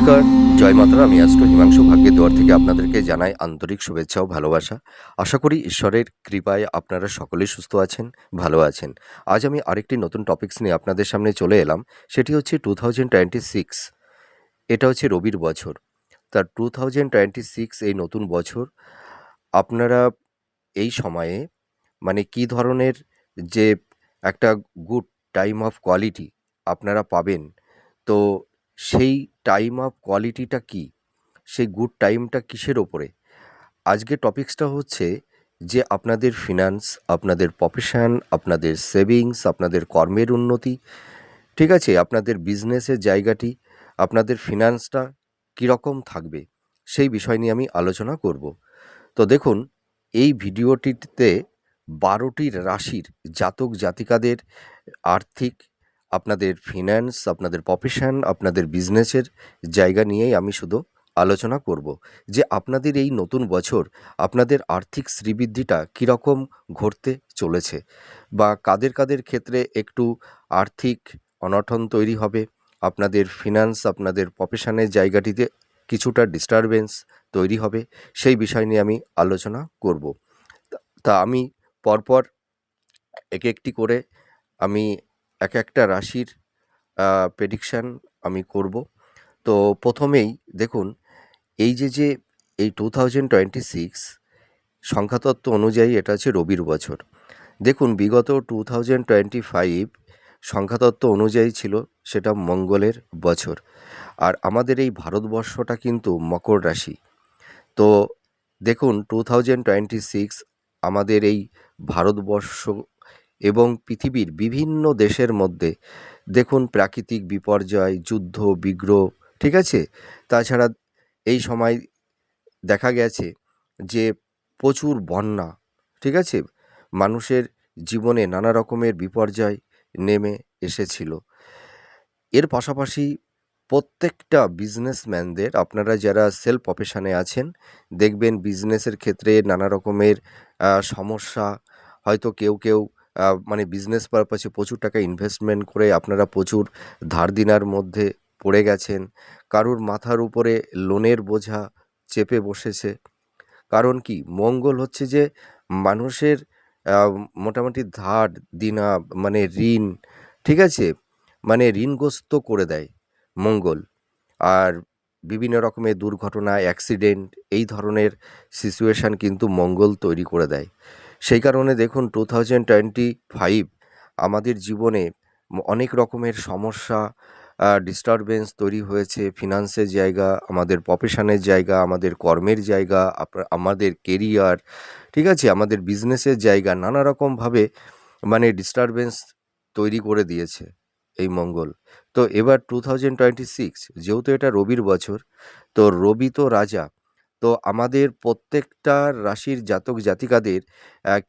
নমস্কার। জয় মাতারা আমি অ্যাস্ট্রো হিমাংশু ভাগ্যের দুয়ার থেকে আপনাদেরকে জানাই আন্তরিক শুভেচ্ছা ও ভালোবাসা। আশা করি ঈশ্বরের কৃপায় আপনারা সকলেই সুস্থ আছেন, ভালো আছেন। আজ আমি আরেকটি নতুন টপিকস নিয়ে আপনাদের সামনে চলে এলাম, সেটি হচ্ছে টু থাউজেন্ড টোয়েন্টি সিক্স এটা হচ্ছে রবির বছর। তার টু থাউজেন্ড টোয়েন্টি সিক্স এই নতুন বছর, আপনারা এই সময়ে মানে কী ধরনের যে একটা গুড টাইম অফ কোয়ালিটি আপনারা পাবেন, তো সেই টাইম অফ কোয়ালিটিটা কী? সেই গুড টাইমটা কিসের ওপরে? আজকে টপিকসটা হচ্ছে যে আপনাদের ফিনান্স আপনাদের প্রফেশন আপনাদের সেভিংস আপনাদের কর্মের উন্নতি, ঠিক আছে? আপনাদের বিজনেসের জায়গাটি, আপনাদের ফিনান্সটা কীরকম থাকবে? সেই বিষয় নিয়ে আমি আলোচনা করব। তো দেখুন, এই ভিডিওটিতে বারোটি রাশির জাতক জাতিকাদের আর্থিক আপনাদের ফিন্যান্স আপনাদের প্রফেশন আপনাদের বিজনেসের জায়গা নিয়েই আমি শুধু আলোচনা করব যে আপনাদের এই নতুন বছর আপনাদের আর্থিক শ্রীবৃদ্ধিটা কীরকম ঘটতে চলেছে বা কাদের কাদের ক্ষেত্রে একটু আর্থিক অনটন তৈরি হবে, আপনাদের ফিনান্স আপনাদের প্রফেশনের জায়গাটিতে কিছুটা ডিস্টারবেন্স তৈরি হবে, সেই বিষয় নিয়ে আমি আলোচনা করব। তা আমি পরপর এক একটি করে আমি এক একটা রাশির প্রেডিকশান আমি করব। তো প্রথমেই দেখুন, এই যে যে, এই টু থাউজেন্ড টোয়েন্টি সিক্স সংখ্যাতত্ত্ব অনুযায়ী এটা হচ্ছে রবির বছর। দেখুন, বিগত টু থাউজেন্ড টোয়েন্টি ফাইভ সংখ্যাতত্ত্ব অনুযায়ী ছিল সেটা মঙ্গলের বছর। আর আমাদের এই ভারতবর্ষটা কিন্তু মকর রাশি। তো দেখুন টু থাউজেন্ড টোয়েন্টি সিক্স আমাদের এই ভারতবর্ষ এবং পৃথিবীর বিভিন্ন দেশের মধ্যে দেখুন প্রাকৃতিক বিপর্যয়, যুদ্ধ, বিগ্রহ, ঠিক আছে? তাছাড়া এই সময় দেখা গেছে যে প্রচুর বন্যা, ঠিক আছে? মানুষের জীবনে নানা রকমের বিপর্যয় নেমে এসেছিল। এর পাশাপাশি প্রত্যেকটা বিজনেসম্যানদের আপনারা যারা সেলফ প্রফেশনে আছেন, দেখবেন বিজনেসের ক্ষেত্রে নানা রকমের সমস্যা, হয়তো কেউ কেউ মানে বিজনেস পারপাসে প্রচুর টাকা ইনভেস্টমেন্ট করে আপনারা প্রচুর ধার দিনার মধ্যে পড়ে গেছেন। কারুর মাথার উপরে লোনের বোঝা চেপে বসেছে। কারণ কি? মঙ্গল হচ্ছে যে মানুষের মোটামুটি ধার দিনা মানে ঋণ, ঠিক আছে? মানে ঋণগ্রস্ত করে দেয় মঙ্গল। আর বিভিন্ন রকমের দুর্ঘটনা অ্যাক্সিডেন্ট এই ধরনের সিচুয়েশান কিন্তু মঙ্গল তৈরি করে দেয়। সেই কারণে দেখুন টু থাউজেন্ড টোয়েন্টি ফাইভ আমাদের জীবনে অনেক রকমের সমস্যা ডিস্টারবেন্স তৈরি হয়েছে ফিনান্সের জায়গা, আমাদের প্রফেশনের জায়গা, আমাদের কর্মের জায়গা আমাদের কেরিয়ার ঠিক আছে? আমাদের বিজনেসের জায়গা, নানা রকমভাবে মানে ডিস্টারবেন্স তৈরি করে দিয়েছে এই মঙ্গল। তো এবার টু থাউজেন্ড টোয়েন্টি সিক্স যেহেতু এটা রবির বছর, তো রবি তো রাজা তো আমাদের প্রত্যেকটা রাশির জাতক জাতিকাদের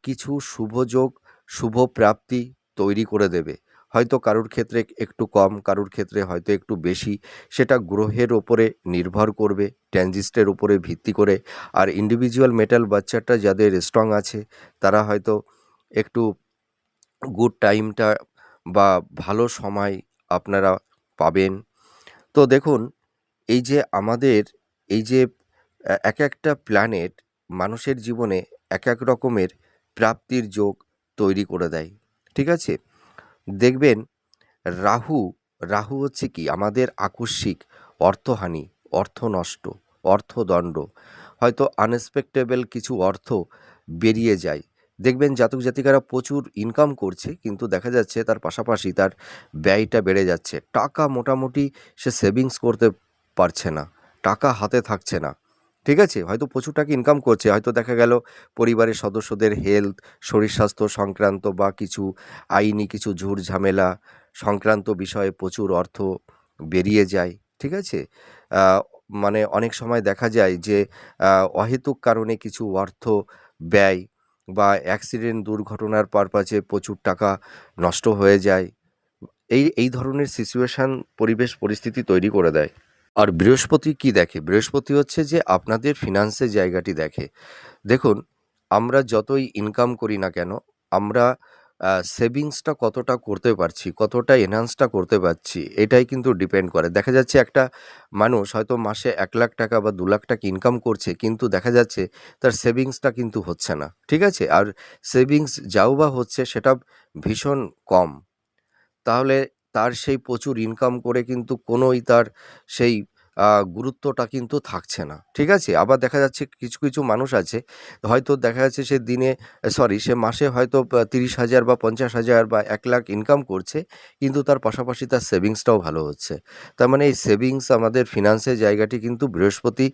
কিছু শুভযোগ শুভ প্রাপ্তি তৈরি করে দেবে। হয়তো কারুর ক্ষেত্রে একটু কম, কারুর ক্ষেত্রে হয়তো একটু বেশি। সেটা গ্রহের ওপরে নির্ভর করবে, ট্যানজিস্টের উপরে ভিত্তি করে। আর ইন্ডিভিজুয়াল মেটাল বাচ্চাটা যাদের স্ট্রং আছে, তারা হয়তো একটু গুড টাইমটা বা ভালো সময় আপনারা পাবেন। তো দেখুন, এই যে আমাদের, এই যে এক একটা প্ল্যানেট মানুষের জীবনে এক এক রকমের প্রাপ্তির যোগ তৈরি করে দেয়, ঠিক আছে? দেখবেন রাহু রাহু হচ্ছে কি? আমাদের আকস্মিক অর্থহানি অর্থ নষ্ট অর্থদণ্ড। হয়তো আনএক্সপেক্টেবল কিছু অর্থ বেরিয়ে যায়। দেখবেন জাতক জাতিকারা প্রচুর ইনকাম করছে, কিন্তু দেখা যাচ্ছে তার পাশাপাশি তার ব্যয়টা বেড়ে যাচ্ছে। টাকা মোটামুটি সে সেভিংস করতে পারছে না, টাকা হাতে থাকছে না। ঠিক আছে? হয়তো প্রচুর টাকা ইনকাম করছে। হয়তো দেখা গেল পরিবারের সদস্যদের হেলথ শরীর স্বাস্থ্য সংক্রান্ত বা কিছু আইনি কিছু ঝুট ঝামেলা সংক্রান্ত বিষয়ে প্রচুর অর্থ বেরিয়ে যায়। ঠিক আছে? মানে অনেক সময় দেখা যায় যে অহেতুক কারণে কিছু অর্থ ব্যয় বা অ্যাক্সিডেন্ট দুর্ঘটনার পারপাচে প্রচুর টাকা নষ্ট হয়ে যায়। এই এই ধরনের সিচুয়েশান পরিবেশ, পরিস্থিতি তৈরি করে দেয়। আর বৃহস্পতি কি দেখে বৃহস্পতি হচ্ছে যে আপনাদের ফিনান্সের জায়গাটি দেখে দেখুন আমরা যতই ইনকাম করি না কেন আমরা সেভিংসটা কতটা করতে পারছি, কতটা এনহান্সটা করতে পারছি, এটাই কিন্তু ডিপেন্ড করে। দেখা যাচ্ছে একটা মানুষ হয়তো মাসে এক লাখ টাকা বা দু লাখ টাকা ইনকাম করছে, কিন্তু দেখা যাচ্ছে তার সেভিংসটা কিন্তু হচ্ছে না। ঠিক আছে? আর সেভিংস যাও বা হচ্ছে সেটা ভীষণ কম। তাহলে তার সেই প্রচুর ইনকাম করে কিন্তু কোনোই তার সেই গুরুত্বটা কিন্তু থাকছে না। ঠিক আছে? আবার দেখা যাচ্ছে কিছু, কিছু মানুষ আছে হয়তো দেখা যাচ্ছে সে দিনে সরি সে মাসে হয়তো তিরিশ হাজার বা ৫০,০০০ বা ১,০০,০০০ ইনকাম করছে, কিন্তু তার পাশাপাশি তার সেভিংসটাও ভালো হচ্ছে। তার মানে এই সেভিংস আমাদের ফিনান্সের জায়গাটি কিন্তু বৃহস্পতি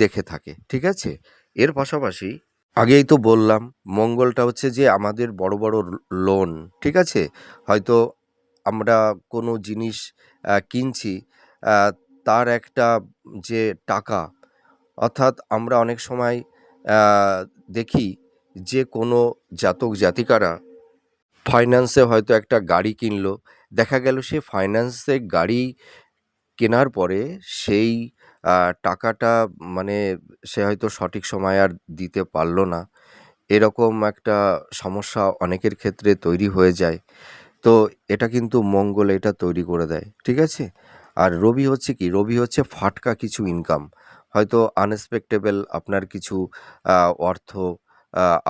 দেখে থাকে। ঠিক আছে? এর পাশাপাশি আগেই তো বললাম মঙ্গলটা হচ্ছে যে আমাদের বড়, বড় লোন। ঠিক আছে? হয়তো আমরা কোনো জিনিস কিনছি তার একটা যে টাকা, অর্থাৎ আমরা অনেক সময় দেখি যে কোনো জাতক জাতিকারা ফাইন্যান্সে হয়তো একটা গাড়ি কিনলো। দেখা গেল সে ফাইন্যান্সে গাড়ি কেনার পরে সেই টাকাটা মানে সে হয়তো সঠিক সময় আর দিতে পারল না। এরকম একটা সমস্যা অনেকের ক্ষেত্রে তৈরি হয়ে যায়। তো এটা কিন্তু মঙ্গল এটা তৈরি করে দেয়। ঠিক আছে? আর রবি হচ্ছে কি? রবি হচ্ছে ফাটকা কিছু ইনকাম। হয়তো আনএক্সপেক্টেবল আপনার কিছু অর্থ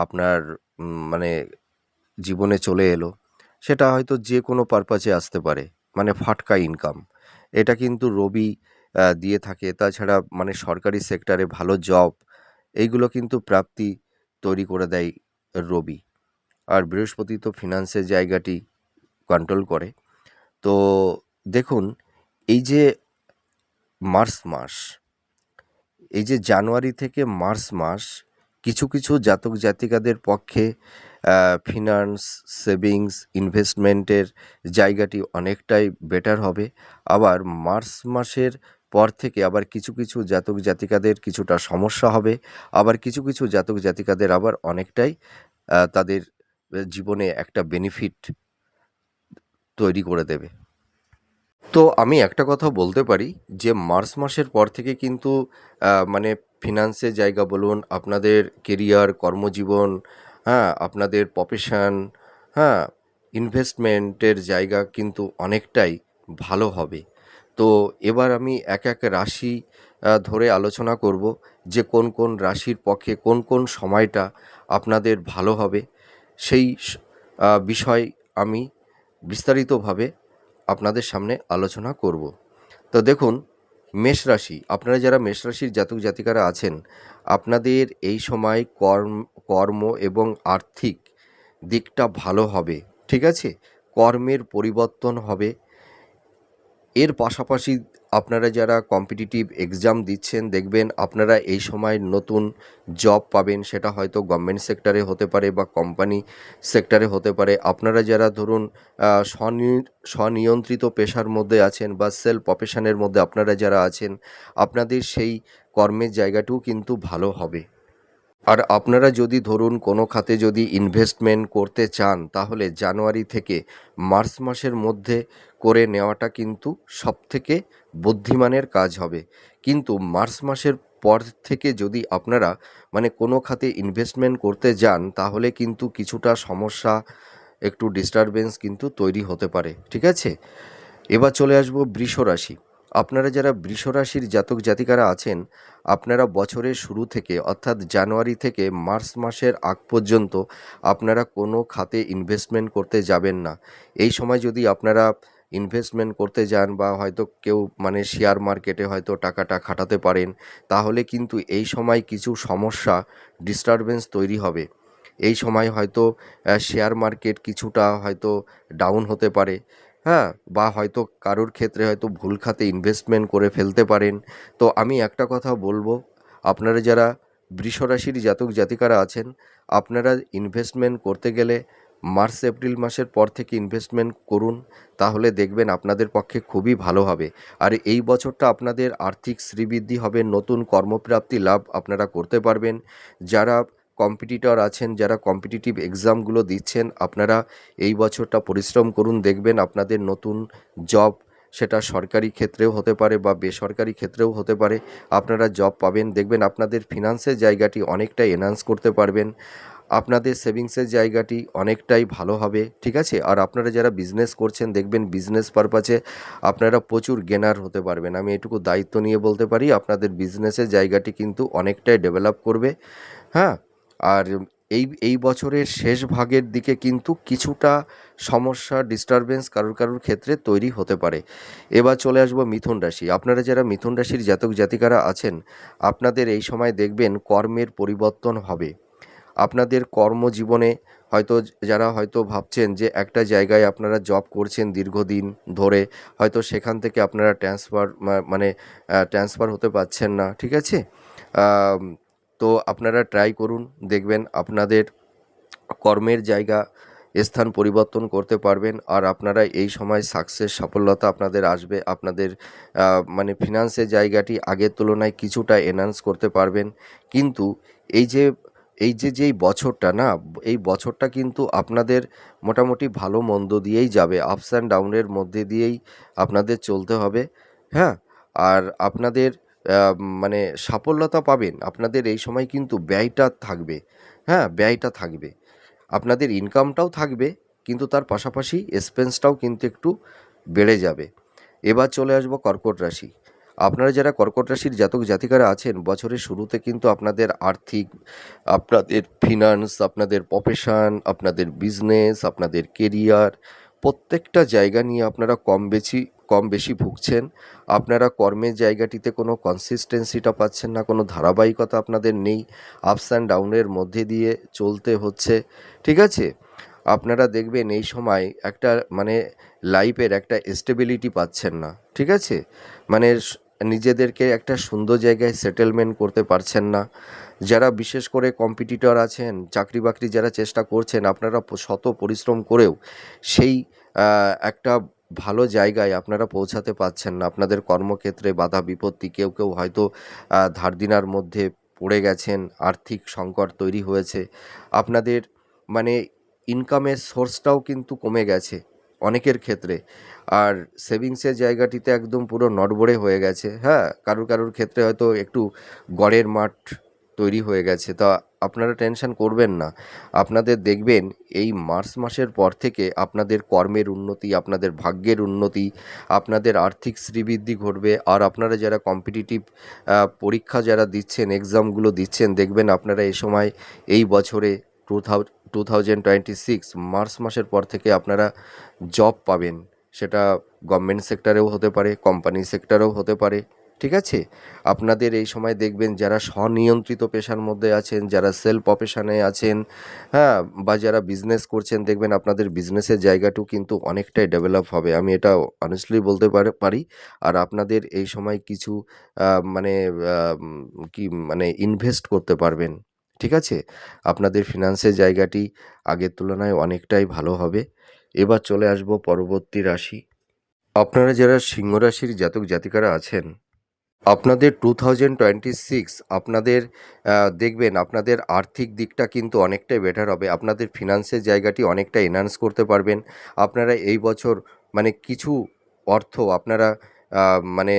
আপনার মানে জীবনে চলে এলো। সেটা হয়তো যে কোনো পারপাজে আসতে পারে। মানে ফাটকা ইনকাম। এটা কিন্তু রবি দিয়ে থাকে। তাছাড়া মানে সরকারি সেক্টরে ভালো জব এইগুলো কিন্তু প্রাপ্তি তৈরি করে দেয় রবি। আর বৃহস্পতি তো ফিন্যান্সের জায়গাটি কন্ট্রোল করে। তো দেখুন এই যে মার্চ মাস, এই যে জানুয়ারি থেকে মার্চ মাস কিছু, কিছু জাতক জাতিকাদের পক্ষে আ ফিন্যান্স, সেভিংস, ইনভেস্টমেন্টের জায়গাটি অনেকটাই বেটার হবে। আবার মার্চ মাসের পর থেকে আবার কিছু, কিছু জাতক জাতিকাদের কিছুটা সমস্যা হবে। আবার কিছু, কিছু জাতক জাতিকাদের আবার অনেকটাই তাদের জীবনে একটা বেনিফিট তৈরি করে দেবে। তো আমি একটা কথা বলতে পারি যে মার্চ মাসের পর থেকে কিন্তু মানে ফিনান্সের জায়গা বলুন, আপনাদের কেরিয়ার, কর্মজীবন, হ্যাঁ? আপনাদের প্রফেশন, হ্যাঁ? ইনভেস্টমেন্টের জায়গা কিন্তু অনেকটাই ভালো হবে। তো এবার আমি এক, এক রাশি ধরে আলোচনা করব যে কোন, কোন রাশির পক্ষে কোন, কোন সময়টা আপনাদের ভালো হবে। সেই বিষয় আমি বিস্তারিতভাবে আপনাদের সামনে আলোচনা করব। তো দেখুন মেষ রাশি, আপনারা যারা মেষ রাশির জাতক জাতিকারা আছেন, আপনাদের এই সময় কর্ম কর্ম এবং আর্থিক দিকটা ভালো হবে। ঠিক আছে? কর্মের পরিবর্তন হবে। এর পাশাপাশি আপনারা যারা কম্পিটিটিভ এক্সাম দিচ্ছেন দেখবেন আপনারা এই সময় নতুন জব পাবেন। সেটা হয়তো গভর্নমেন্ট সেক্টরে হতে পারে বা কোম্পানি সেক্টরে হতে পারে। আপনারা যারা ধরুন স্বনি স্বনিয়ন্ত্রিত পেশার মধ্যে আছেন বা সেলফ প্রফেশনের মধ্যে আপনারা যারা আছেন, আপনাদের সেই কর্মের জায়গাটিও কিন্তু ভালো হবে। আর আপনারা যদি ধরুন কোনো খাতে যদি ইনভেস্টমেন্ট করতে চান, তাহলে জানুয়ারি থেকে মার্চ মাসের মধ্যে করে নেওয়াটা কিন্তু সবথেকে বুদ্ধিমানের কাজ হবে। কিন্তু মার্চ মাসের পর থেকে যদি আপনারা মানে কোনো খাতে ইনভেস্টমেন্ট করতে যান, তাহলে কিন্তু কিছুটা সমস্যা, একটু ডিস্টারবেন্স কিন্তু তৈরি হতে পারে। ঠিক আছে? এবার চলে আসব বৃষ রাশি। আপনারা যারা বৃষ রাশির জাতক জাতিকারা আছেন, আপনারা বছরের শুরু থেকে অর্থাৎ জানুয়ারি থেকে মার্চ মাসের আগ পর্যন্ত আপনারা কোনো খাতে ইনভেস্টমেন্ট করতে যাবেন না। এই সময় যদি আপনারা ইনভেস্টমেন্ট করতে যান বা হয়তো কেউ মানে শেয়ার মার্কেটে হয়তো টাকাটা খাটাতে পারেন, তাহলে কিন্তু এই সময় কিছু সমস্যা, ডিস্টারবেন্স তৈরি হবে। এই সময় হয়তো শেয়ার মার্কেট কিছুটা হয়তো ডাউন হতে পারে, হ্যাঁ? বা হয়তো কারোর ক্ষেত্রে হয়তো ভুল খাতে ইনভেস্টমেন্ট করে ফেলতে পারেন। তো আমি একটা কথা বলব, আপনারা যারা বৃষ রাশির জাতক জাতিকারা আছেন, আপনারা ইনভেস্টমেন্ট করতে গেলে মার্চ এপ্রিল মাসের পর থেকে ইনভেস্টমেন্ট করুন। তাহলে দেখবেন আপনাদের পক্ষে খুবই ভালো হবে। আর এই বছরটা আপনাদের আর্থিক শ্রীবৃদ্ধি হবে, নতুন কর্মপ্রাপ্তি লাভ আপনারা করতে পারবেন। যারা কম্পিটিটর আছেন, যারা কম্পিটিটিভ এক্সামগুলো দিচ্ছেন, আপনারা এই বছরটা পরিশ্রম করুন। দেখবেন আপনাদের নতুন জব সেটা সরকারি ক্ষেত্রেও হতে পারে বা বেসরকারি ক্ষেত্রেও হতে পারে। আপনারা জব পাবেন। দেখবেন আপনাদের ফিনান্সের জায়গাটি অনেকটাই এনহান্স করতে পারবেন। আপনাদের সেভিংসের জায়গাটি অনেকটাই ভালো হবে ঠিক আছে আর আপনারা যারা বিজনেস করছেন দেখবেন বিজনেস পারপাসে আপনারা প্রচুর গেনার হতে পারবেন আমি এটুকু দায়িত্ব নিয়ে বলতে পারি আপনাদের বিজনেসের জায়গাটি কিন্তু অনেকটাই ডেভেলপ করবে হ্যাঁ আর এই এই বছরের শেষ ভাগের দিকে কিন্তু কিছুটা সমস্যা ডিস্টারবেন্স কারোর কারোর ক্ষেত্রে তৈরি হতে পারে। এবার চলে আসব মিথুন রাশি। আপনারা যারা মিথুন রাশির জাতক জাতিকারা আছেন, আপনাদের এই সময় দেখবেন কর্মের পরিবর্তন হবে। আপনাদের কর্মজীবনে হয়তো যারা হয়তো ভাবছেন যে একটা জায়গায় আপনারা জব করছেন দীর্ঘদিন ধরে, হয়তো সেখান থেকে আপনারা ট্রান্সফার মানে ট্রান্সফার হতে পারছেন না, ঠিক আছে? তো আপনারা ট্রাই করুন, দেখবেন আপনাদের কর্মের জায়গা, স্থান পরিবর্তন করতে পারবেন আর আপনারা এই সময় সাকসেস সফলতা আপনাদের আসবে, আপনাদের মানে ফিনান্সের জায়গাটি আগের তুলনায় কিছুটা এনহান্স করতে পারবেন। কিন্তু এই যে এই যে, যেই বছরটা না, এই বছরটা কিন্তু আপনাদের মোটামুটি ভালো মন্দ দিয়েই যাবে আপস অ্যান্ড ডাউনের মধ্যে দিয়েই আপনাদের চলতে হবে হ্যাঁ? আর আপনাদের মানে সাফল্যতা পাবেন। আপনাদের এই সময় কিন্তু ব্যয়টা থাকবে। হ্যাঁ ব্যয়টা থাকবে। আপনাদের ইনকামটাও থাকবে, কিন্তু তার পাশাপাশি এক্সপেন্সটাও কিন্তু একটু বেড়ে যাবে। এবার চলে আসব কর্কট রাশি। আপনারা যারা কর্কট রাশির জাতক জাতিকারা আছেন, বছরের শুরুতে কিন্তু আপনাদের আর্থিক, আপনাদের ফিনান্স আপনাদের প্রফেশন আপনাদের বিজনেস আপনাদের কেরিয়ার প্রত্যেকটা জায়গা নিয়ে আপনারা কম বেশি কম বেশি ভুগছেন। আপনারা কর্মের জায়গাটিতে কোনো কনসিস্টেন্সিটা পাচ্ছেন না, কোনো ধারাবাহিকতা আপনাদের নেই। আপস অ্যান্ড ডাউনের মধ্যে দিয়ে চলতে হচ্ছে, ঠিক আছে? আপনারা দেখবেন এই সময় একটা মানে লাইফের একটা স্টেবিলিটি পাচ্ছেন না, ঠিক আছে? মানে নিজেদেরকে একটা সুন্দর জায়গায় সেটেলমেন্ট করতে পারছেন না। যারা বিশেষ করে কম্পিটিটর আছেন চাকরি বাকরি যারা চেষ্টা করছেন, আপনারা শত পরিশ্রম করেও সেই একটা ভালো জায়গায় আপনারা পৌঁছাতে পারছেন না। আপনাদের কর্মক্ষেত্রে বাধা বিপত্তি, কেউ কেউ হয়তো ধারদিনার মধ্যে পড়ে গেছেন, আর্থিক সংকট তৈরি হয়েছে। আপনাদের মানে ইনকামের সোর্সটাও কিন্তু কমে গেছে অনেকের ক্ষেত্রে। আর সেভিংসের জায়গাটিতে একদম পুরো নড়বড়ে হয়ে গেছে। হ্যাঁ কারোর কারোর ক্ষেত্রে হয়তো একটু গড়ের মাঠ তৈরি হয়ে গেছে। তা আপনারা টেনশন করবেন না। আপনাদের দেখবেন এই মার্চ মাসের পর থেকে আপনাদের কর্মের উন্নতি, আপনাদের ভাগ্যের উন্নতি, আপনাদের আর্থিক শ্রীবৃদ্ধি ঘটবে। আর আপনারা যারা কম্পিটিটিভ পরীক্ষা যারা দিচ্ছেন এক্সামগুলো দিচ্ছেন, দেখবেন আপনারা এ সময় এই বছরে two thou two thousand twenty six March মাসের পর থেকে আপনারা জব পাবেন। সেটা গভর্নমেন্ট সেক্টরেও হতে পারে কোম্পানি সেক্টরেও হতে পারে। ঠিক আছে? আপনাদের এই সময় দেখবেন যারা স্বনিয়ন্ত্রিত পেশার মধ্যে আছেন, যারা সেলফ প্রফেশনে আছেন হ্যাঁ বা যারা বিজনেস করছেন, দেখবেন আপনাদের বিজনেসের জায়গাটাও কিন্তু অনেকটাই ডেভেলপ হবে। আমি এটা অনেস্টলি বলতে পারি আর আপনাদের এই সময় কিছু মানে কি মানে ইনভেস্ট করতে পারবেন। ঠিক আছে? আপনাদের ফিনান্সের জায়গাটি আগের তুলনায় অনেকটাই ভালো হবে। এবার চলে আসব পরবর্তী রাশি। আপনারা যারা সিংহ রাশির জাতক জাতিকারা আছেন আপনাদের টু থাউজেন্ড টোয়েন্টি সিক্স আপনাদের দেখবেন আপনাদের আর্থিক দিকটা কিন্তু অনেকটাই বেটার হবে। আপনাদের ফিনান্সের জায়গাটি অনেকটা এনহান্স করতে পারবেন। আপনারা এই বছর মানে কিছু অর্থ আপনারা মানে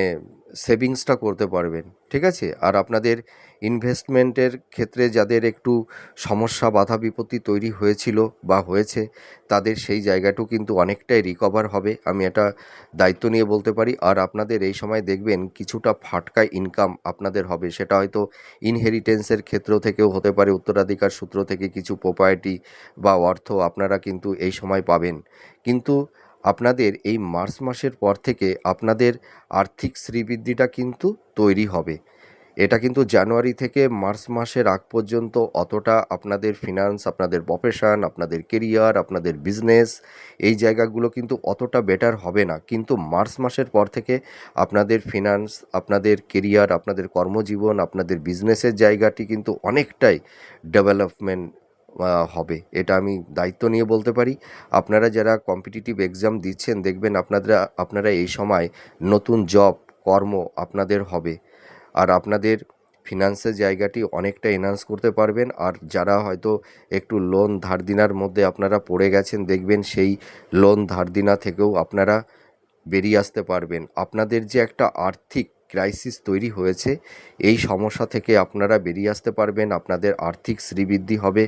সেভিংসটা করতে পারবেন, ঠিক আছে? আর আপনাদের ইনভেস্টমেন্টের ক্ষেত্রে যাদের একটু সমস্যা, বাধা, বিপত্তি তৈরি হয়েছিল বা হয়েছে, তাদের সেই জায়গাটাও কিন্তু অনেকটাই রিকভার হবে। আমি এটা দায়িত্ব নিয়ে বলতে পারি। আর আপনাদের এই সময় দেখবেন কিছুটা ফাটকা ইনকাম আপনাদের হবে। সেটা হয়তো ইনহেরিটেন্সের ক্ষেত্র থেকেও হতে পারে, উত্তরাধিকার সূত্র থেকে কিছু প্রপার্টি বা অর্থ আপনারা কিন্তু এই সময় পাবেন। কিন্তু আপনাদের এই মার্চ মাসের পর থেকে আপনাদের আর্থিক শ্রীবৃদ্ধিটা কিন্তু তৈরি হবে। এটা কিন্তু জানুয়ারি থেকে মার্চ মাসের আগ পর্যন্ত অতটা আপনাদের ফিনান্স আপনাদের প্রফেশন আপনাদের কেরিয়ার আপনাদের বিজনেস এই জায়গাগুলো কিন্তু অতটা বেটার হবে না। কিন্তু মার্চ মাসের পর থেকে আপনাদের ফিনান্স আপনাদের কেরিয়ার আপনাদের কর্মজীবন, আপনাদের বিজনেসের জায়গাটি কিন্তু অনেকটাই ডেভেলপমেন্ট হবে। এটা আমি দায়িত্ব নিয়ে বলতে পারি। আপনারা যারা কম্পিটিটিভ এক্সাম দিচ্ছেন, দেখবেন আপনারা আপনারা এই সময় নতুন জব কর্ম আপনাদের হবে। আর আপনাদের ফিনান্সের জায়গাটি অনেকটা এনহান্স করতে পারবেন। আর যারা হয়তো একটু লোন ধার দিনার মধ্যে আপনারা পড়ে গেছেন, দেখবেন সেই লোন ধার দিনা থেকেও আপনারা বেরিয়ে আসতে পারবেন। আপনাদের যে একটা আর্থিক ক্রাইসিস তৈরি হয়েছে, এই সমস্যা থেকে আপনারা বেরিয়ে আসতে পারবেন, আপনাদের আর্থিক শ্রীবৃদ্ধি হবে।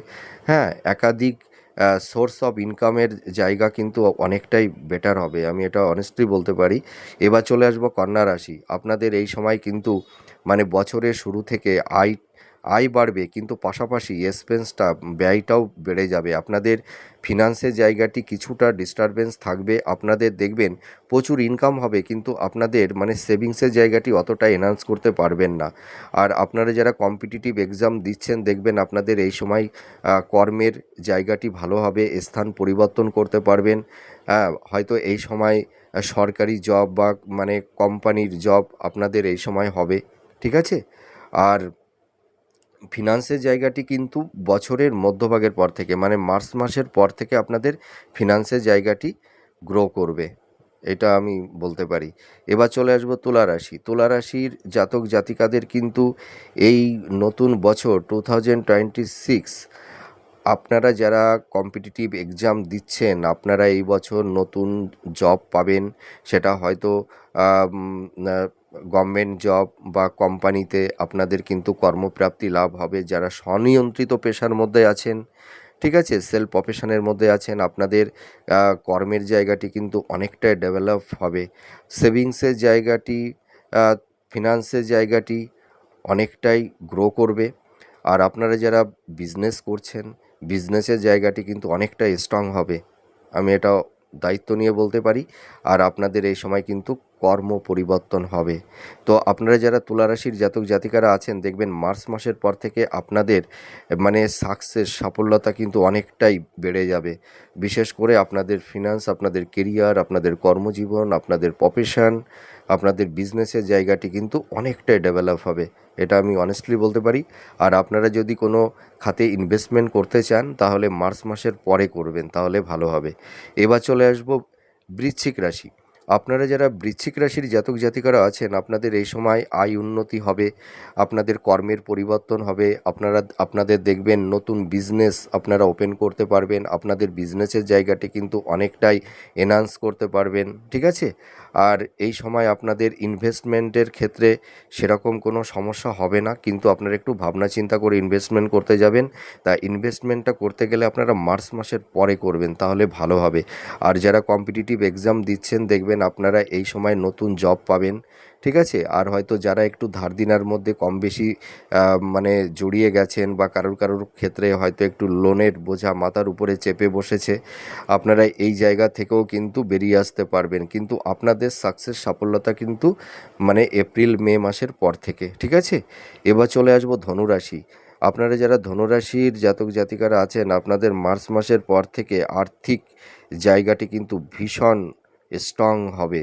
হ্যাঁ একাধিক সোর্স অফ ইনকামের জায়গা কিন্তু অনেকটাই বেটার হবে, আমি এটা অনেস্টলি বলতে পারি। এবার চলে আসব কন্যা রাশি। আপনাদের এই সময় কিন্তু মানে বছরের শুরু থেকে আয় আয় বাড়বে, কিন্তু পাশাপাশি এক্সপেন্সটা ব্যয়টাও বেড়ে যাবে। আপনাদের ফিনান্সের জায়গাটি কিছুটা ডিস্টারবেন্স থাকবে। আপনাদের দেখবেন প্রচুর ইনকাম হবে, কিন্তু আপনাদের মানে সেভিংসের জায়গাটি অতটা এনহান্স করতে পারবেন না। আর আপনারা যারা কম্পিটিটিভ এক্সাম দিচ্ছেন, দেখবেন আপনাদের এই সময় কর্মের জায়গাটি ভালো হবে, স্থান পরিবর্তন করতে পারবেন। হ্যাঁ হয়তো এই সময় সরকারি জব বা মানে কোম্পানির জব আপনাদের এই সময় হবে, ঠিক আছে? আর ফিনান্সের জায়গাটি কিন্তু বছরের মধ্যভাগের পর থেকে মানে মার্চ মাসের পর থেকে আপনাদের ফিনান্সের জায়গাটি গ্রো করবে। এটা আমি বলতে পারি। এবার চলে আসব তুলা রাশি। তুলা রাশির জাতক জাতিকাদের কিন্তু এই নতুন বছর টু থাউজেন্ড টোয়েন্টি সিক্স আপনারা যারা কম্পিটিটিভ এক্সাম দিচ্ছেন, আপনারা এই বছর নতুন জব পাবেন। সেটা হয়তো গভর্নমেন্ট জব বা কোম্পানিতে আপনাদের কিন্তু কর্মপ্রাপ্তি লাভ হবে যারা স্বনিয়ন্ত্রিত পেশার মধ্যে আছেন, ঠিক আছে? সেলফ প্রফেশনের মধ্যে আছেন, আপনাদের কর্মের জায়গাটি কিন্তু অনেকটাই ডেভেলপ হবে। সেভিংসের জায়গাটি ফিনান্সের জায়গাটি অনেকটাই গ্রো করবে। আর আপনারা যারা বিজনেস করছেন বিজনেসের জায়গাটি কিন্তু অনেকটাই স্ট্রং হবে। আমি এটা দায়িত্ব নিয়ে বলতে পারি। আর আপনাদের এই সময় কিন্তু কর্ম পরিবর্তন হবে। তো আপনারা যারা তুলা রাশির জাতক জাতিকারা আছেন, দেখবেন মার্চ মাসের পর থেকে আপনাদের মানে সাকসেস সাফল্যতা কিন্তু অনেকটাই বেড়ে যাবে। বিশেষ করে আপনাদের ফিনান্স আপনাদের কেরিয়ার আপনাদের কর্মজীবন, আপনাদের প্রফেশন আপনাদের বিজনেসের জায়গাটি কিন্তু অনেকটাই ডেভেলপ হবে। এটা আমি অনেস্টলি বলতে পারি। আর আপনারা যদি কোনো খাতে ইনভেস্টমেন্ট করতে চান, তাহলে মার্চ মাসের পরে করবেন, তাহলে ভালো হবে। এবার চলে আসব বৃশ্চিক রাশি। আপনারা যারা বৃশ্চিক রাশির জাতক জাতিকারা আছেন, আপনাদের এই সময় আয় উন্নতি হবে, আপনাদের কর্মের পরিবর্তন হবে, আপনারা, আপনাদের দেখবেন নতুন বিজনেস আপনারা ওপেন করতে পারবেন, আপনাদের বিজনেসের জায়গাটি কিন্তু অনেকটাই এনহান্স করতে পারবেন, ঠিক আছে? আর এই সময় আপনাদের ইনভেস্টমেন্টের ক্ষেত্রে সেরকম কোনো সমস্যা হবে না। কিন্তু আপনারা একটু ভাবনা চিন্তা করে ইনভেস্টমেন্ট করতে যাবেন। তা ইনভেস্টমেন্টটা করতে গেলে আপনারা মার্চ মাসের পরে করবেন, তাহলে ভালো হবে। আর যারা কম্পিটিটিভ এক্সাম দিচ্ছেন, দেখবেন আপনারা এই সময় নতুন জব পাবেন। ঠিক আছে? আর হয়তো যারা একটু ধার দিনার মধ্যে কম বেশি মানে জড়িয়ে গেছেন বা কারোর কারোর ক্ষেত্রে হয়তো একটু লোনের বোঝা মাথার উপরে চেপে বসেছে, আপনারা এই জায়গা থেকেও কিন্তু বেরিয়ে আসতে পারবেন। কিন্তু আপনাদের সাকসেস সাফল্যতা কিন্তু মানে এপ্রিল, মে মাসের পর থেকে, ঠিক আছে? এবার চলে আসব ধনুরাশি। আপনারা যারা ধনুরাশির জাতক জাতিকারা আছেন, আপনাদের মার্চ মাসের পর থেকে আর্থিক জায়গাটি কিন্তু ভীষণ স্ট্রং হবে।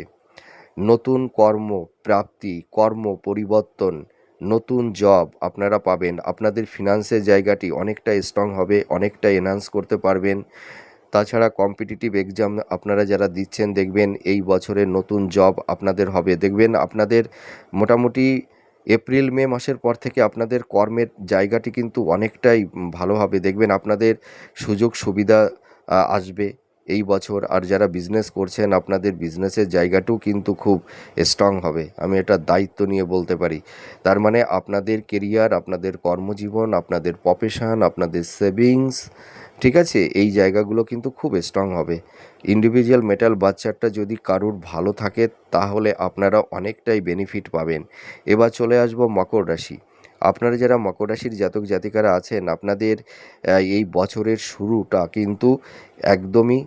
নতুন কর্ম প্রাপ্তি, কর্ম পরিবর্তন, নতুন জব আপনারা পাবেন। আপনাদের ফিনান্সের জায়গাটি অনেকটা স্ট্রং হবে, অনেকটা এনহান্স করতে পারবেন। তাছাড়া কম্পিটিটিভ এক্সাম আপনারা যারা দিচ্ছেন, দেখবেন এই বছরে নতুন জব আপনাদের হবে। দেখবেন আপনাদের মোটামুটি এপ্রিল মে মাসের পর থেকে আপনাদের কর্মের জায়গাটি কিন্তু অনেকটাই ভালো হবে। দেখবেন আপনাদের সুযোগ সুবিধা আসবে। এই বছর। আর যারা বিজনেস করছেন, আপনাদের বিজনেসের জায়গাটাও কিন্তু খুব স্ট্রং হবে। আমি এটা দায়িত্ব নিয়ে বলতে পারি। তার মানে আপনাদের কেরিয়ার আপনাদের কর্মজীবন, আপনাদের প্রফেশন আপনাদের সেভিংস ঠিক আছে? এই জায়গাগুলো কিন্তু খুব স্ট্রং হবে। ইন্ডিভিজুয়াল মেটাল বাচ্চারটা যদি কারুর ভালো থাকে, তাহলে আপনারা অনেকটাই বেনিফিট পাবেন। এবার চলে আসব মকর রাশি। আপনারা যারা মকর রাশির জাতক জাতিকারা আছেন, আপনাদের এই বছরের শুরুটা কিন্তু একদমই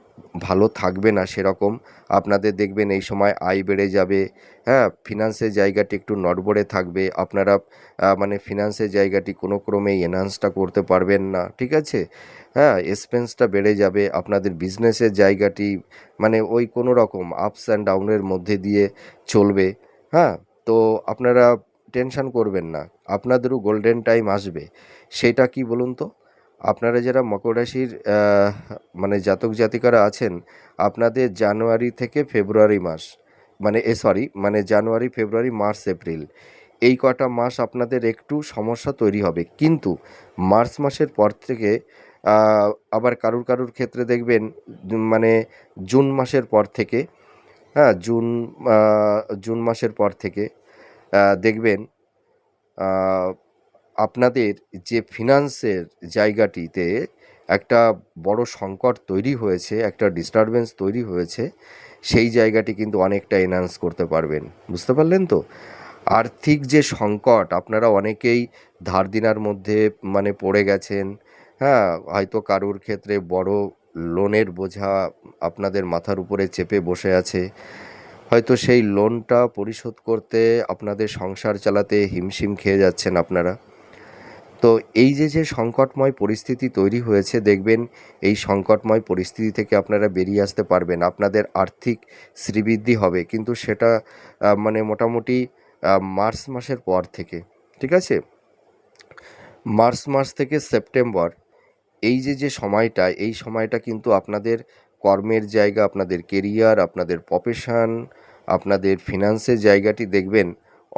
ভালো থাকবে না সেরকম। আপনাদের দেখবেন এই সময় আয় বেড়ে যাবে। হ্যাঁ ফিনান্সের জায়গাটি একটু নড়বড়ে থাকবে। আপনারা মানে ফিনান্সের জায়গাটি কোনো ক্রমেই এনহান্সটা করতে পারবেন না, ঠিক আছে? হ্যাঁ এক্সপেন্সটা বেড়ে যাবে। আপনাদের বিজনেসের জায়গাটি মানে ওই কোনো রকম আপস অ্যান্ড ডাউনের মধ্যে দিয়ে চলবে। হ্যাঁ তো আপনারা টেনশন করবেন না। আপনাদেরও গোল্ডেন টাইম আসবে। সেটা কি বলুন তো? আপনারা যারা মকর রাশির মানে জাতক জাতিকারা আছেন, আপনাদের জানুয়ারি থেকে ফেব্রুয়ারি মাস মানে এ সরি মানে জানুয়ারি, ফেব্রুয়ারি, মার্চ, এপ্রিল, এই কটা মাস আপনাদের একটু সমস্যা তৈরি হবে। কিন্তু মার্চ মাসের পর থেকে আবার কারুর কারুর ক্ষেত্রে দেখবেন মানে জুন মাসের পর থেকে হ্যাঁ জুন জুন মাসের পর থেকে দেখবেন আপনাদের যে ফিনান্সের জায়গাটিতে একটা বড় সংকট তৈরি হয়েছে, একটা ডিস্টারবেন্স তৈরি হয়েছে, সেই জায়গাটি কিন্তু অনেকটা এনহান্স করতে পারবেন। বুঝতে পারলেন তো? আর্থিক যে সংকট, আপনারা অনেকেই ধার দিনার মধ্যে মানে পড়ে গেছেন হ্যাঁ হয়তো কারোর ক্ষেত্রে বড় লোনের বোঝা আপনাদের মাথার উপরে চেপে বসে আছে। হয়তো সেই লোনটা পরিশোধ করতে আপনাদের সংসার চালাতে হিমশিম খেয়ে যাচ্ছেন আপনারা। তো এই যে যে সংকটময় পরিস্থিতি তৈরি হয়েছে, দেখবেন এই সংকটময় পরিস্থিতি থেকে আপনারা বেরিয়ে আসতে পারবেন। আপনাদের আর্থিক শ্রীবৃদ্ধি হবে। কিন্তু সেটা মানে মোটামুটি মার্চ মাসের পর থেকে, ঠিক আছে? মার্চ মাস থেকে সেপ্টেম্বর, এই যে যে সময়টা, এই সময়টা কিন্তু আপনাদের কর্মের জায়গা, আপনাদের কেরিয়ার, আপনাদের প্রফেশন আপনাদের ফিনান্সের জায়গাটি দেখবেন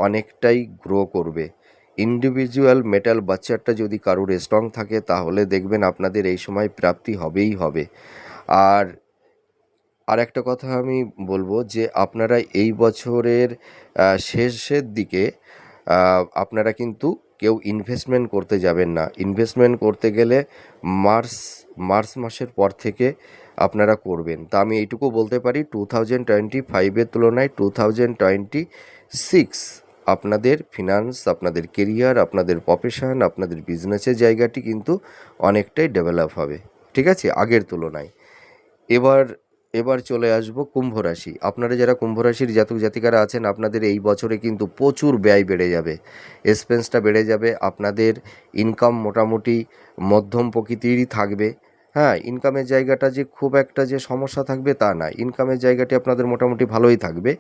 অনেকটাই গ্রো করবে। ইন্ডিভিজুয়াল মেটাল বাচ্চারটা যদি কারোর স্ট্রং থাকে, তাহলে দেখবেন আপনাদের এই সময় প্রাপ্তি হবেই হবে। আর আর একটা কথা আমি বলব যে, আপনারা এই বছরের শেষের দিকে আপনারা কিন্তু কেউ ইনভেস্টমেন্ট করতে যাবেন না। ইনভেস্টমেন্ট করতে গেলে মার্চ মার্চ মাসের পর থেকে আপনারা করবেন। তা আমি এইটুকু বলতে পারি টু থাউজেন্ড টোয়েন্টি ফাইভের তুলনায় টু থাউজেন্ড টোয়েন্টি সিক্স আপনাদের ফিনান্স আপনাদের কেরিয়ার আপনাদের প্রফেশন আপনাদের বিজনেসের জায়গাটি কিন্তু অনেকটাই ডেভেলপ হবে। ঠিক আছে? আগের তুলনায়। এবার এবার চলে আসব কুম্ভ রাশি। আপনারা যারা কুম্ভ রাশির জাতক জাতিকারা আছেন, আপনাদের এই বছরে কিন্তু প্রচুর ব্যয় বেড়ে যাবে। এক্সপেন্সটা বেড়ে যাবে, আপনাদের ইনকাম মোটামুটি মধ্যম প্রকৃতিরই থাকবে। হ্যাঁ ইনকামের জায়গাটা যে খুব একটা যে সমস্যা থাকবে তা না। ইনকামের জায়গাটি আপনাদের মোটামুটি ভালোই থাকবে।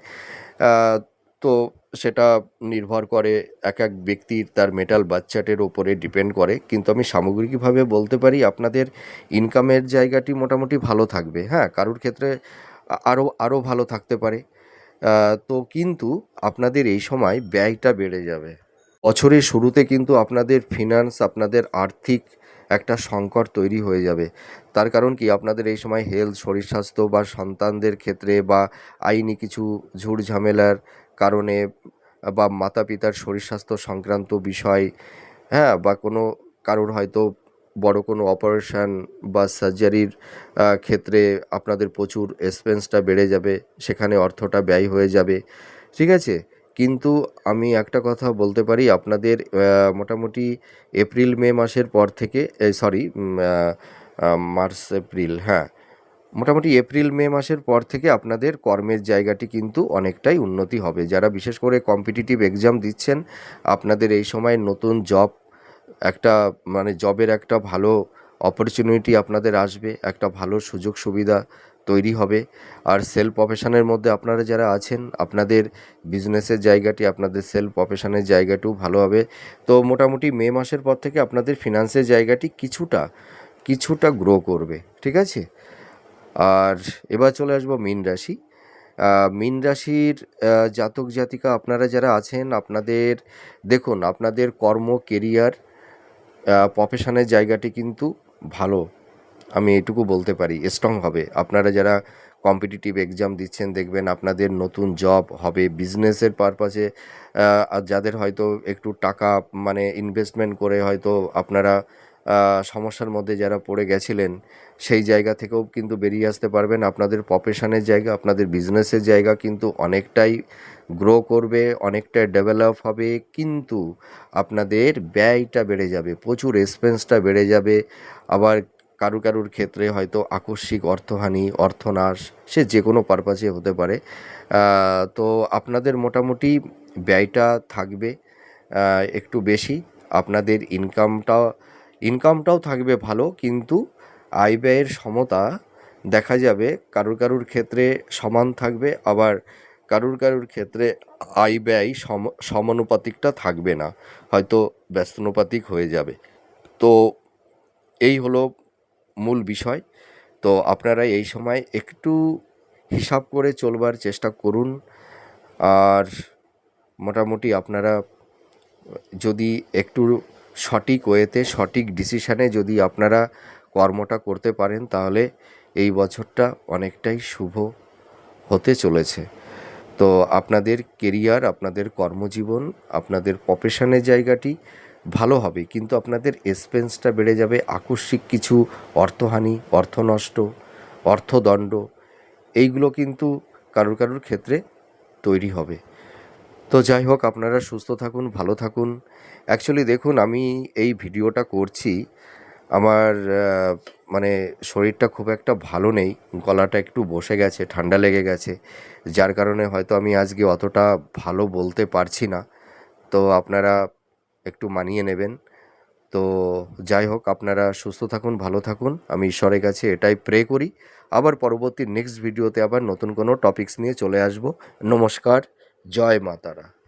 তো সেটা নির্ভর করে এক এক ব্যক্তির তার মেটাল বাচ্চাটের ওপরে ডিপেন্ড করে। কিন্তু আমি সামগ্রিকভাবে বলতে পারি, আপনাদের ইনকামের জায়গাটি মোটামুটি ভালো থাকবে। হ্যাঁ কারোর ক্ষেত্রে আরও আরও ভালো থাকতে পারে। তো কিন্তু আপনাদের এই সময় ব্যয়টা বেড়ে যাবে। বছরের শুরুতে কিন্তু আপনাদের ফিনান্স আপনাদের আর্থিক একটা সংকট তৈরি হয়ে যাবে। তার কারণ কি? আপনাদের এই সময় হেলথ শরীর স্বাস্থ্য বা সন্তানদের ক্ষেত্রে বা আইনি কিছু ঝুট ঝামেলার কারণে বা মাতা পিতার শরীর স্বাস্থ্য সংক্রান্ত বিষয় হ্যাঁ বা কোনো কারোর হয়তো বড় কোনো অপারেশন বা সার্জারির ক্ষেত্রে আপনাদের প্রচুর এক্সপেন্সটা বেড়ে যাবে, সেখানে অর্থটা ব্যয় হয়ে যাবে, ঠিক আছে? কিন্তু আমি একটা কথা বলতে পারি, আপনাদের মোটামুটি এপ্রিল মে মাসের পর থেকে সরি মার্চ এপ্রিল হ্যাঁ মোটামুটি এপ্রিল, মে মাসের পর থেকে আপনাদের কর্মের জায়গাটি কিন্তু অনেকটাই উন্নতি হবে। যারা বিশেষ করে কম্পিটিটিভ এক্সাম দিচ্ছেন, আপনাদের এই সময় নতুন জব একটা মানে জবের একটা ভালো অপরচুনিটি আপনাদের আসবে, একটা ভালো সুযোগ সুবিধা তৈরি হবে। আর সেলফ প্রফেশনের মধ্যে আপনারা যারা আছেন, আপনাদের বিজনেসের জায়গাটি, আপনাদের সেলফ প্রফেশনের জায়গাটিও ভালো হবে। তো মোটামুটি মে মাসের পর থেকে আপনাদের ফিনান্সের জায়গাটি কিছুটা কিছুটা গ্রো করবে, ঠিক আছে? আর এবার চলে আসব মীন রাশি। মীন রাশির জাতক জাতিকা আপনারা যারা আছেন, আপনাদের, দেখুন, আপনাদের কর্ম কেরিয়ার প্রফেশনের জায়গাটি কিন্তু ভালো। আমি এটুকু বলতে পারি স্ট্রং হবে। আপনারা যারা কম্পিটিটিভ এক্সাম দিচ্ছেন, দেখবেন আপনাদের নতুন জব হবে। বিজনেসের পারপাসে যাদের হয়তো একটু টাকা মানে ইনভেস্টমেন্ট করে হয়তো আপনারা সমস্যার মধ্যে যারা পড়ে গেছিলেন সেই জায়গা থেকেও কিন্তু বেরিয়ে আসতে পারবেন। আপনাদের প্রফেশনের জায়গা, আপনাদের বিজনেসের জায়গা কিন্তু অনেকটাই গ্রো করবে, অনেকটা ডেভেলপ হবে। কিন্তু আপনাদের ব্যয়টা বেড়ে যাবে, প্রচুর এক্সপেন্সটা বেড়ে যাবে। আবার কারু কারুর ক্ষেত্রে হয়তো আকস্মিক অর্থহানি, অর্থনাশ, সে যে কোনো পারপাসে হতে পারে। তো আপনাদের মোটামুটি ব্যয়টা থাকবে একটু বেশি। আপনাদের ইনকামটা ইনকামটাও থাকবে ভালো, কিন্তু আয় ব্যয়ের সমতা দেখা যাবে। কারুর কারুর ক্ষেত্রে সমান থাকবে, আবার কারুর কারুর ক্ষেত্রে আয় ব্যয় সম, সমানুপাতিকটা থাকবে না। হয়তো ব্যস্তানুপাতিক হয়ে যাবে। তো এই হলো মূল বিষয়। তো আপনারা এই সময় একটু হিসাব করে চলবার চেষ্টা করুন। আর মোটামুটি আপনারা যদি একটু সঠিক ওয়েতে সঠিক ডিসিশানে যদি আপনারা কর্মটা করতে পারেন, তাহলে এই বছরটা অনেকটাই শুভ হতে চলেছে। তো আপনাদের কেরিয়ার, আপনাদের কর্মজীবন, আপনাদের প্রফেশনের জায়গাটি ভালো হবে, কিন্তু আপনাদের এক্সপেন্সটা বেড়ে যাবে। আকস্মিক কিছু অর্থহানি, অর্থনষ্ট, অর্থদণ্ড, এইগুলো কিন্তু কারোর কারোর ক্ষেত্রে তৈরি হবে। তো যাই হোক, আপনারা সুস্থ থাকুন, ভালো থাকুন। অ্যাকচুয়ালি দেখুন, আমি এই ভিডিওটা করছি আমার মানে শরীরটা খুব একটা ভালো নেই, গলাটা একটু বসে গেছে, ঠান্ডা লেগে গেছে, যার কারণে হয়তো আমি আজকে অতটা ভালো বলতে পারছি না। তো আপনারা একটু মানিয়ে নেবেন। তো যাই হোক, আপনারা সুস্থ থাকুন, ভালো থাকুন। আমি ঈশ্বরের কাছে এটাই প্রে করি। আবার পরবর্তী নেক্সট ভিডিওতে আবার নতুন কোনো টপিকস নিয়ে চলে আসব। নমস্কার, জয় মাতারা